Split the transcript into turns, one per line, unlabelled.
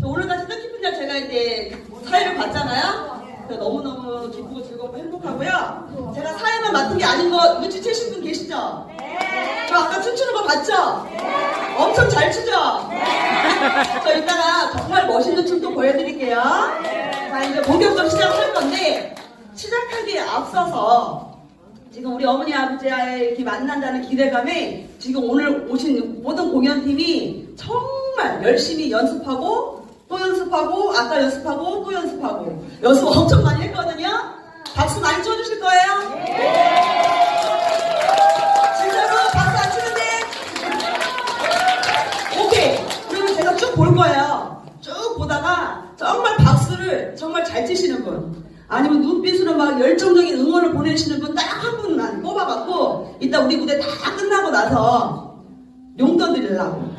저 오늘같이 뜻깊은 날 제가 이제 사회를 봤잖아요. 너무너무 기쁘고 즐겁고 행복하고요. 제가 사회만 맡은 게 아닌 거 눈치채신 분 계시죠? 저 아까 춤추는 거 봤죠? 엄청 잘 추죠? 저 이따가 정말 멋있는 춤도 보여드릴게요. 자, 이제 본격적으로 시작할 건데, 시작하기에 앞서서 지금 우리 어머니 아버지와의 이렇게 만난다는 기대감에 지금 오늘 오신 모든 공연팀이 정말 열심히 연습하고 또 연습하고 아까 연습하고 또 연습하고 연습 엄청 많이 했거든요. 박수 많이 쳐주실 거예요? 진짜로 박수 안 치는데? 오케이. 그러면 제가 쭉 볼 거예요. 쭉 보다가 정말 박수를 정말 잘 치시는 분. 아니면 눈빛으로 막 열정적인 응원을 보내시는 분 딱 한 분만 뽑아갖고 이따 우리 무대 다 끝나고 나서 용돈 드리려고.